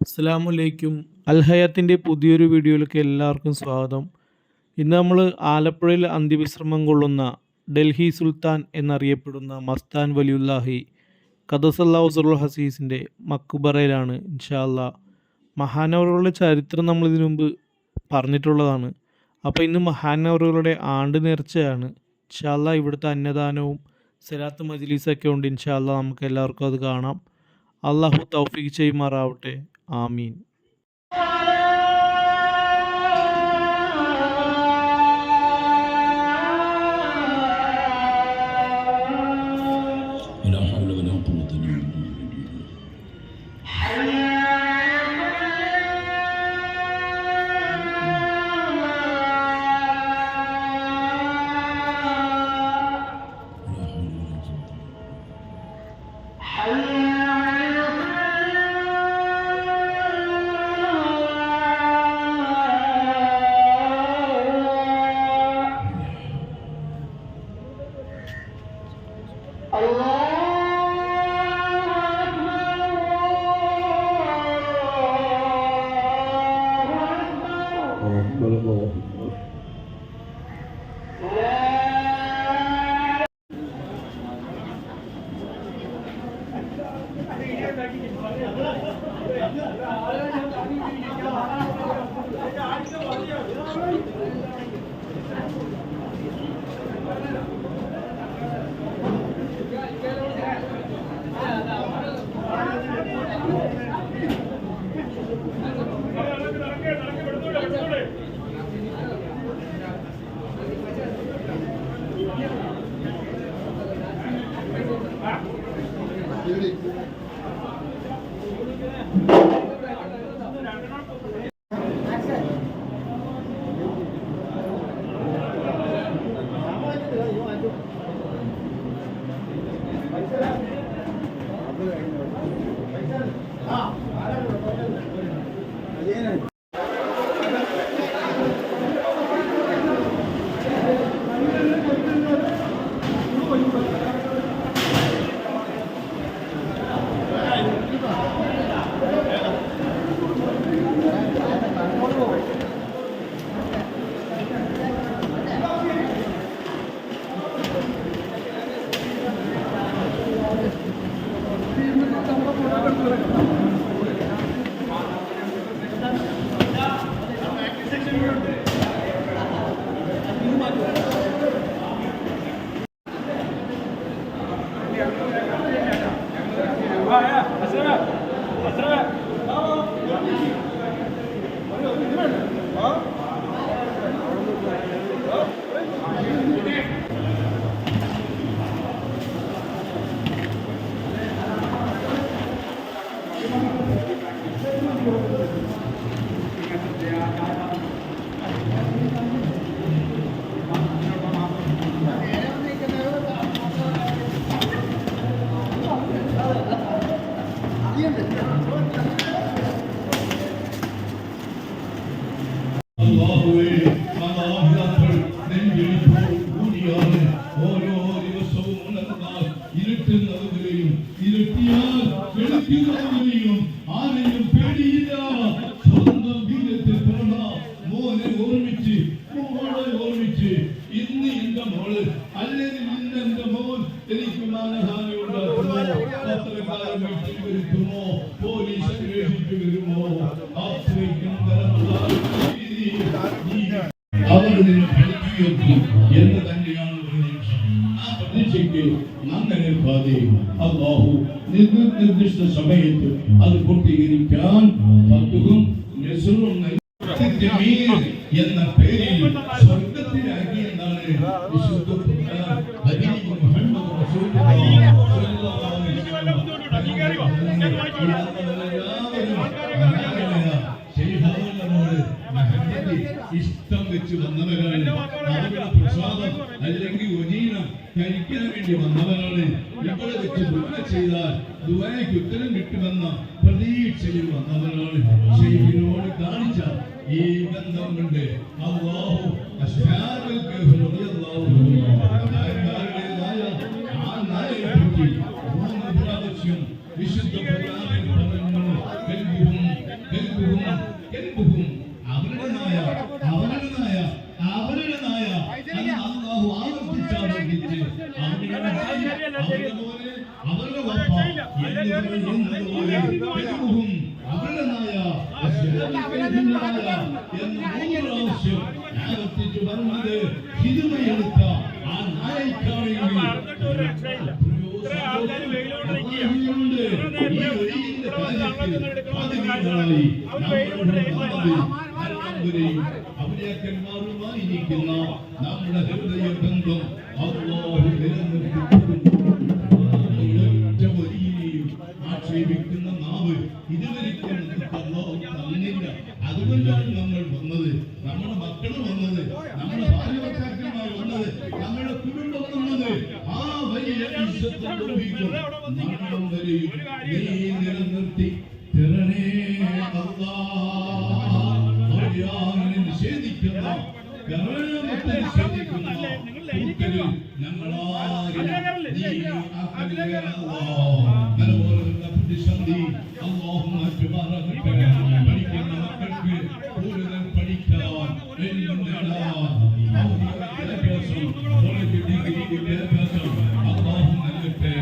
അസ്സാമലൈക്കും അൽഹയാത്തിന്റെ പുതിയൊരു വീഡിയോയിലേക്ക് എല്ലാവർക്കും സ്വാഗതം. ഇന്ന് നമ്മൾ ആലപ്പുഴയിൽ അന്ത്യവിശ്രമം കൊള്ളുന്ന ഡൽഹി സുൽത്താൻ എന്നറിയപ്പെടുന്ന മസ്താൻ വലിയുല്ലാഹി ഖദസല്ലാഹുസുൽ ഹസീസിന്റെ മക്കുബറയിലാണ് ഇൻഷാല്ല മഹാനവറുകളുടെ ചരിത്രം നമ്മൾ ഇതിനു മുമ്പ് പറഞ്ഞിട്ടുള്ളതാണ്. അപ്പോൾ ഇന്ന് മഹാനവറുകളുടെ ആണ്ട് നേർച്ചയാണ് ഇൻഷാല്ല ഇവിടുത്തെ അന്നദാനവും സലാത്ത് മജ്ലീസൊക്കെ ഉണ്ട് ഇൻഷാല്ല നമുക്ക് എല്ലാവർക്കും അത് കാണാം അള്ളാഹു തൗഫീഖ് ചെയ്യുമാറാവട്ടെ ആമീൻ ولا حول ولا قوة إلا بالله Allah. അത് പൂർത്തീകരിക്കാൻ നൽകിയ എന്ന പേരിൽ സ്വർഗത്തിലാക്കി എന്നാണ് വിശുദ്ധ മുഹമ്മദ് റസൂലുള്ളാഹി സ്വല്ലല്ലാഹു അലൈഹി വസല്ലം ഇഷ്ടം വെച്ച് വന്നവരാണ് അവരുടെ പ്രസാദം അല്ലെങ്കിൽ ഒനീനം കഴിക്കാൻ വേണ്ടി വന്നവരാണ് ഇവിടെ വെച്ച് ദുഃഖ ചെയ്താൽ ദുബായ്ക്ക് ഉത്തരം കിട്ടുമെന്ന പ്രതീക്ഷയിൽ വന്നവരാണ് കാണിച്ച ഈ ബന്ധം കൊണ്ട് അവരുടെ നായ അവരുടെ നായ അവരുടെ നായ അവരുടെ നായ അവരുടെ നായ അവരുടെ ആ അവര്യാക്കന്മാരുമായിരിക്കുന്ന നമ്മുടെ ഹൃദയ ബന്ധം അള്ളാഹു നിലനിർത്തിക്കൊടുക്കുന്നു അല്ലാഹു തന്നില്ല അതുകൊണ്ടാണ് നമ്മൾ വന്നത്. നമ്മുടെ മക്കൾ വന്നത്. നമ്മുടെ ഭാര്യഭർത്താക്കന്മാർ വന്നത്. നമ്മുടെ കുടുംബം വന്നത്. ആ വലിയ മരണം വരെയും നീ നിലനിർത്തി നിഷേധിക്കുന്ന പ്രതിസന്ധി പഠിക്കുന്ന മക്കൾക്ക് കൂടുതൽ നൽകട്ടെ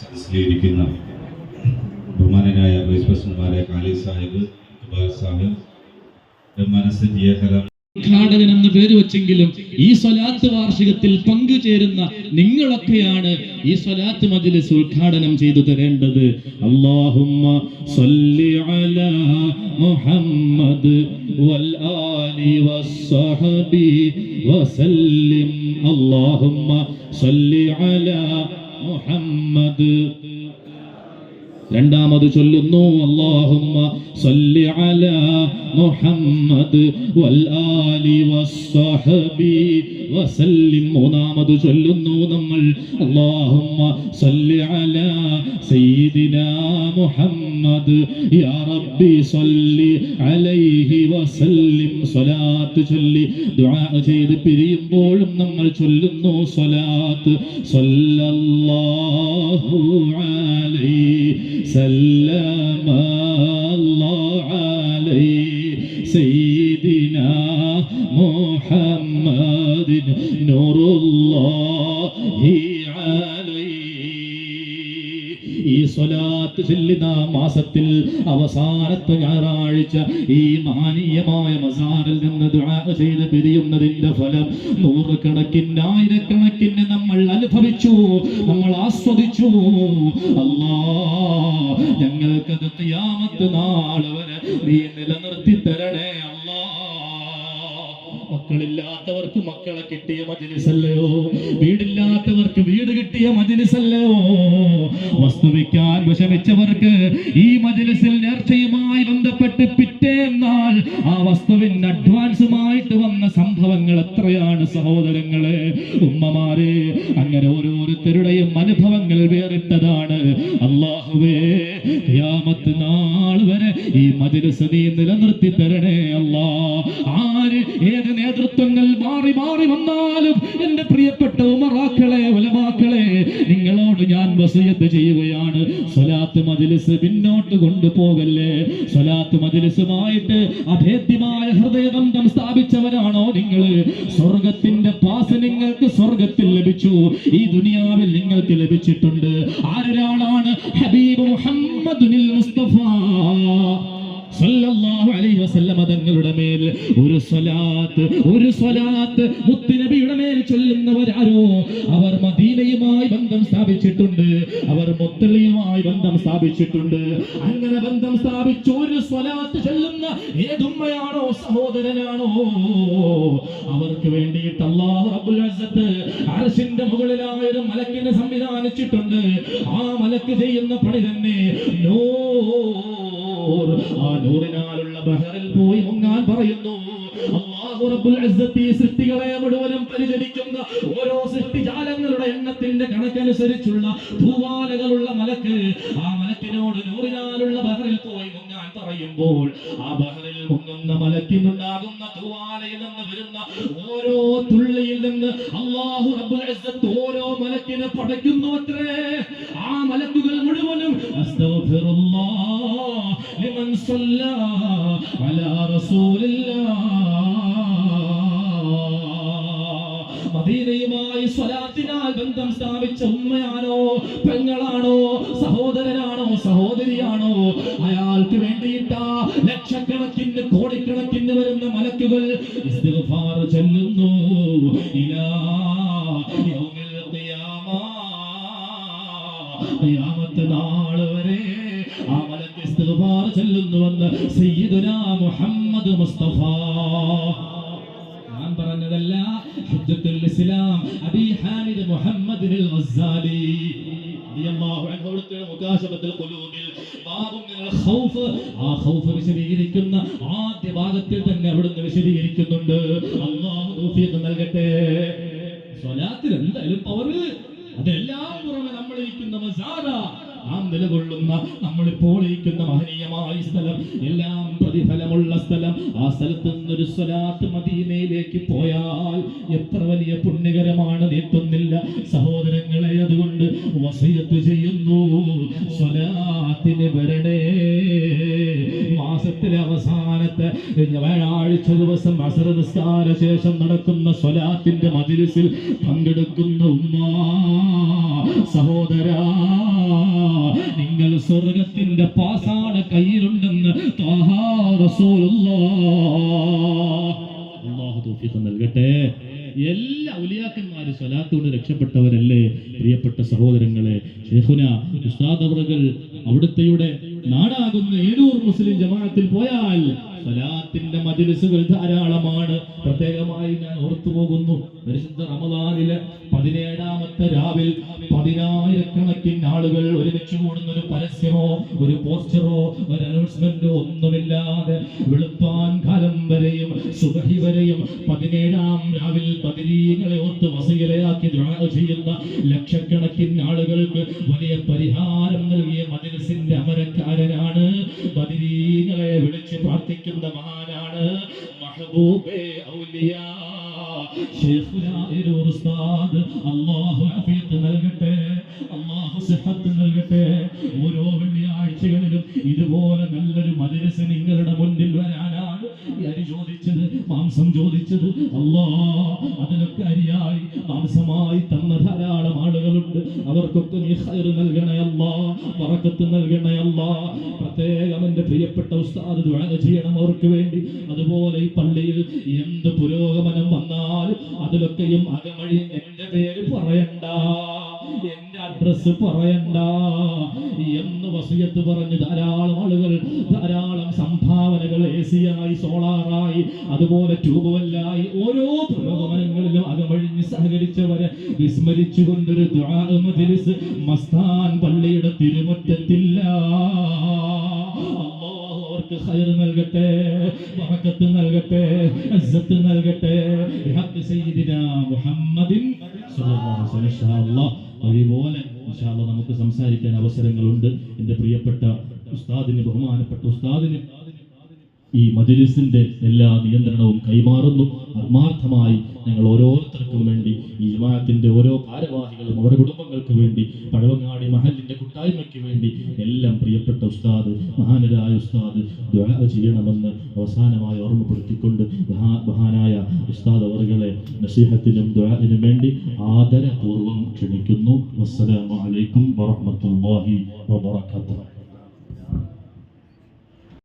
സദസ്സിലിരിക്കുന്ന ബഹുമാനനായ വൈസ് പ്രസിഡന്റുമാരെ കാലി സാഹിബ് സാഹിബ് മനസ്സജിയ കലാം ഉദ്ഘാടകൻ എന്ന് പേര് വെച്ചെങ്കിലും ഈ സ്വലാത്ത് വാർഷികത്തിൽ പങ്കുചേരുന്ന നിങ്ങളൊക്കെയാണ് ഈ സ്വലാത്ത് മജിലിസ് ഉദ്ഘാടനം ചെയ്തു തരേണ്ടത്. അള്ളാഹുമ്മ സല്ലി അലാ മുഹമ്മദ് വൽ ആലി വസ്സഹബി വസല്ലിം. സല്ലി അലാ മുഹമ്മദ് രണ്ടാമത് ചൊല്ലുന്നു അല്ലാഹുമ്മ സല്ലി അലാ മുഹമ്മദ് വൽ ആലി വസ്സഹബി വസല്ലിം. മൂന്നാമത് ചൊല്ലുന്നു നമ്മൾ അല്ലാഹുമ്മ സല്ലി അലാ സയ്യിദിനാ മുഹമ്മദ് മുഹമ്മദ് യാ റബ്ബി സല്ലി അലൈഹി വസല്ലിം സ്വലാത്ത് ചൊല്ലി. ദുആ ചെയ്തു പിരിയുമ്പോഴും നമ്മൾ ചൊല്ലുന്നു സ്വലാത്ത്. സല്ലല്ലാഹു അലൈഹി സല്ലം മാസത്തിൽ അവസാനത്തെ ഞായറാഴ്ച ഈ മാനീയമായ മസാറിൽ നിന്ന് ചെയ്ത് പിരിയുന്നതിന്റെ ഫലം നൂറുകണക്കിന് ആയിരക്കണക്കിന് നമ്മൾ അനുഭവിച്ചു നമ്മൾ ആസ്വദിച്ചു. അല്ലാ ഞങ്ങൾക്കത് നാൾ വരെ നീ നിലനിർത്തി തരണേ. മക്കളില്ലാത്തവർക്ക് മക്കളെ കിട്ടിയ മജിലിസല്ലയോ വീടില്ലാത്തവർക്ക് വീട് കിട്ടിയ മജിലിസല്ലയോ വസ്തുവിക്കാൻ വിഷമിച്ചവർക്ക് ഈ മജിലിസിൽ നേർച്ചയുമായി ബന്ധപ്പെട്ട് പിറ്റേന്നാൾ ആ വസ്തുവിന് അഡ്വാൻസുമായിട്ട് വന്ന സംഭവങ്ങൾ എത്രയാണ് സഹോദരങ്ങളെ? ഉമ്മമാരെ അങ്ങനെ ഓരോരുത്തരുടെയും അനുഭവങ്ങൾ വേറിട്ടതാണ്. അള്ളാഹുവേ യാമത്ത് നാൾ വരെ ഈ മജിലിസ് നീ നിലനിർത്തി തരണേ അല്ലാ ആര് ഏത് നേതൃത്വങ്ങൾ മാറി മാറി വന്നാലും എന്റെ പ്രിയപ്പെട്ട ഉമറാക്കളെ ഉലമാക്കളെ നിങ്ങളോട് ഞാൻ വസയത്ത് ചെയ്യുകയാണ്. സ്വലാത്ത് മജിലിസ് പിന്നോട്ട് കൊണ്ടുപോകല്ലേ? സ്വലാത്ത് മജിലിസുമായിട്ട് അഭേദ്യമായ ഹൃദയബന്ധം സ്ഥാപിച്ചവരാണോ നിങ്ങൾ? സ്വർഗത്തിന്റെ പാസ് നിങ്ങൾക്ക് സ്വർഗത്തിൽ ലഭിച്ചു. ഈ ദുനിയാവിൽ നിങ്ങൾക്ക് ലഭിച്ചിട്ടുണ്ട്. ആരൊരാളാണ് ഹബീബ് മുഹമ്മദ് മുസ്തഫ? തങ്ങളുടെ മേൽ ഒരു സ്വലാത്ത് ഒരു സ്വലാത്ത് മുത്തുനബിയുടെ മേൽ ചൊല്ലുന്നവരാരോ? അവർ മദീനയുമായി ബന്ധം സ്ഥാപിച്ചിട്ടുണ്ട്. അവർ മുത്തലിയുമായി ബന്ധം സ്ഥാപിച്ചിട്ടുണ്ട്. അങ്ങനെ ബന്ധം സ്ഥാപിച്ച ഒരു സ്വലാത്ത് ചൊല്ലുന്ന ഏതുമ്മയാണോ സഹോദരനാണോ? അവർക്ക് വേണ്ടിയിട്ട് ഇസ്സത്ത് അർശിന്റെ മുകളിലായ ഒരു മലക്കിനെ സംവിധാനിച്ചിട്ടുണ്ട്. ആ മലക്ക് ചെയ്യുന്ന പണി തന്നെ. ആ നൂറിനാലുള്ള ബഹറിൽ പോയി മുങ്ങാൻ പറയുന്നു. അല്ലാഹു റബ്ബുൽ ഇസ്സത്ത് സൃഷ്ടികളെ മുഴുവനും പരിചരിക്കുന്ന ഓരോ സൃഷ്ടിജാലങ്ങളുടെ എണ്ണത്തിന്റെ കണക്കനുസരിച്ചുള്ള ഭൂവാലകളുള്ള മലക്ക് ആ മലക്കിനോട് നൂറിനാലുള്ള ബഹറിൽ പോയി മുങ്ങാൻ പറയുമ്പോൾ ആ ബഹറിൽ മുങ്ങുന്ന മലക്കിനുണ്ടാകുന്ന തൂവാലയിൽ നിന്ന് വരുന്ന ഓരോ തുള്ളിയിൽ നിന്ന് അള്ളാഹു റബ്ബുൽ ഇസ്സത്ത് ഓരോ മലക്കിനെ പടയ്ക്കുന്നു അത്രേ ആ മലക്കുകൾ മുഴുവനും അസ്തഗ്ഫിറുല്ലാഹ് ലിമൻ സല്ലാ അലാ റസൂലില്ലാഹ്. മദീനയുമായി സ്വലാത്തിനാൽ ബന്ധം സ്ഥാപിച്ച ഉമ്മയാണോ? കോടിക്കണക്കിന് വരുന്ന മലക്കുകൾ ചൊല്ലുന്നു. ഇലാ ഖിയാമത്ത് നാൾ വരെ ആ മലക്ക് ഇസ്തിഗ്ഫാർ ചൊല്ലുന്നുവെന്ന് സയ്യിദുനാ മുഹമ്മദ് മുസ്തഫ. ഞാൻ പറഞ്ഞതല്ല ഹജ്ജത്തുൽ ഇസ്ലാം അബി ഹാമിദ് മുഹമ്മദ് ഗസാലി ആ ഖൗഫ് വിശദീകരിക്കുന്ന ആദ്യ ഭാഗത്തിൽ തന്നെ അവിടുന്ന് വിശദീകരിക്കുന്നുണ്ട്. അല്ലാഹു തൗഫീഖ് നൽകട്ടെ. സ്വലാത്തിൽ എന്തായാലും പവർ അതെല്ലാം പുറമെ നമ്മൾ ഇരിക്കുന്ന മസാര നാം നിലകൊള്ളുന്ന നമ്മളിപ്പോൾ ഇരിക്കുന്ന മഹനീയമായ സ്ഥലം എല്ലാം പ്രതിഫലമുള്ള സ്ഥലം. ആ സ്ഥലത്ത് നിന്നൊരു സ്വലാത്ത് മദീനയിലേക്ക് പോയാൽ എത്ര വലിയ പുണ്യകരമാണ് നീട്ടുന്നില്ല. സഹോദരങ്ങളെ അതുകൊണ്ട് വസയത്ത് ചെയ്യുന്നു സ്വലാത്തിന് വരണേ. മാസത്തിലെ അവസാനത്തെ വ്യാഴാഴ്ച ദിവസം അസർ നിസ്കാര ശേഷം നടക്കുന്ന സ്വലാത്തിന്റെ മജിലിസിൽ പങ്കെടുക്കുന്ന ഉമ്മ സഹോദര നിങ്ങൾ സ്വർഗത്തിന്റെ പാസാണ് കയ്യിലുണ്ടെന്ന് നൽകട്ടെ. എല്ലാ ഉലിയാക്കന്മാരും സ്വലാത്തോട് രക്ഷപ്പെട്ടവരല്ലേ? പ്രിയപ്പെട്ട സഹോദരങ്ങളെ ഷെഹുന ഉസ്താദ് അവിടുത്തെയുടെ നാടാകുന്ന ഏരൂർ മുസ്ലിം ജമാഅത്തിൽ പോയാൽ സലാത്തിന്റെ മജിലിസുകൾ ധാരാളമാണ്. പ്രത്യേകമായി ഞാൻ ഓർത്തു പോകുന്നു പരിശുദ്ധ റമദാനിലെ പതിനേഴാമത്തെ രാവിൽ പതിനായിരക്കണക്കിന് ആളുകൾ ഒരുമിച്ച് കൂടുന്ന ഒരു പരസ്യമോ ഒരു പോസ്റ്ററോ ഒരു അനൗൺസ്മെന്റോ ഒന്നുമില്ലാതെ വെളുപ്പാൻ കാലം വരെയും സുബഹി വരെയും പതിനേഴാം രാവിൽ പതിനീകളെ ഓർത്ത് വസീലയാക്കി ദുആ ചെയ്യുന്ന ലക്ഷക്കണക്കിന് ആളുകൾക്ക് വലിയ പരിഹാരം നൽകിയ മജിലിസിന്റെ അമരക്കാരനാണ് പ്രാർത്ഥിക്കുന്ന മഹാനാണ്. മഹബൂബേ ഔലിയാ. ഉസ്താദ്. ആഫിയത്ത് നൽകട്ടെ. അല്ലാഹു സിഹത്ത് നൽകട്ടെ. ഓരോ വെള്ളിയാഴ്ചകളിലും ഇതുപോലെ നല്ലൊരു മദ്രസ നിങ്ങളുടെ മുന്നിൽ വരാനാണ് അരി ചോദിച്ചത് മാംസം ചോദിച്ചത്. അല്ലാ അതിനൊക്കെ അരിയായി മാംസമായി തന്ന ധാരാളം ആളുകളുണ്ട് അവർക്കൊക്കെ നീ ഖൈർ നൽകണേ പറക്കത്ത് ബറക്കത്ത് നൽകണേ അല്ലാ. പ്രത്യേകം എന്റെ പ്രിയപ്പെട്ട ഉസ്താദ് ദുആ ചെയ്യണം അവർക്ക് വേണ്ടി. അതുപോലെ ഈ പള്ളിയിൽ എന്ത് പുരോഗമനം വന്നാലും അതിലൊക്കെയും അകമഴി എന്റെ പേര് പറയണ്ട. അഡ്രസ് പറയണ്ട എന്ന് വസിയത്ത് പറഞ്ഞ്. ധാരാളം ആളുകൾ ധാരാളം സംഭാവനകൾ എ സിയായി സോളാറായി അതുപോലെ ട്യൂബുവെല്ലായി ഓരോ പുരോഗമനങ്ങളിലും അകമഴിഞ്ഞ് സഹകരിച്ചവരെ വിസ്മരിച്ചുകൊണ്ടൊരു മജ്ലിസ് മസ്താൻ പള്ളിയുടെ തിരുമുറ്റത്തില്ല. അവർക്ക് നൽകട്ടെ നൽകട്ടെ നൽകട്ടെ. സയ്യിദിനാ മുഹമ്മദിൻ സ്വല്ലല്ലാഹു അലൈഹി വസല്ലം. അതുപോലെ നമുക്ക് സംസാരിക്കാൻ അവസരങ്ങളുണ്ട്. എന്റെ പ്രിയപ്പെട്ട ഉസ്താദിന് ബഹുമാനപ്പെട്ട ഉസ്താദിന് ഈ മജലിസിന്റെ എല്ലാ നിയന്ത്രണവും കൈമാറുന്നു. ആത്മാർത്ഥമായി ഞങ്ങൾ ഓരോരുത്തർക്കും വേണ്ടി ഈ ജമാഅത്തിന്റെ ഓരോ ഭാരവാഹികളും അവരുടെ കുടുംബങ്ങൾക്ക് വേണ്ടി പഴവങ്ങാടി മഹലിന്റെ കൂട്ടായ്മയ്ക്ക് വേണ്ടി എല്ലാം പ്രിയപ്പെട്ട ഉസ്താദ് മഹാനരായ ഉസ്താദ് ദ്വാര ചെയ്യണമെന്ന് അവസാനമായി മഹാനായ ഉസ്താദ് അവർകളെ നസീഹത്തിനും ദുആഇനും വേണ്ടി ആദരപൂർവം ക്ഷണിക്കുന്നു. വസ്സലാമു അലൈക്കും വറഹ്മത്തുള്ളാഹി വബറകാതുഹു.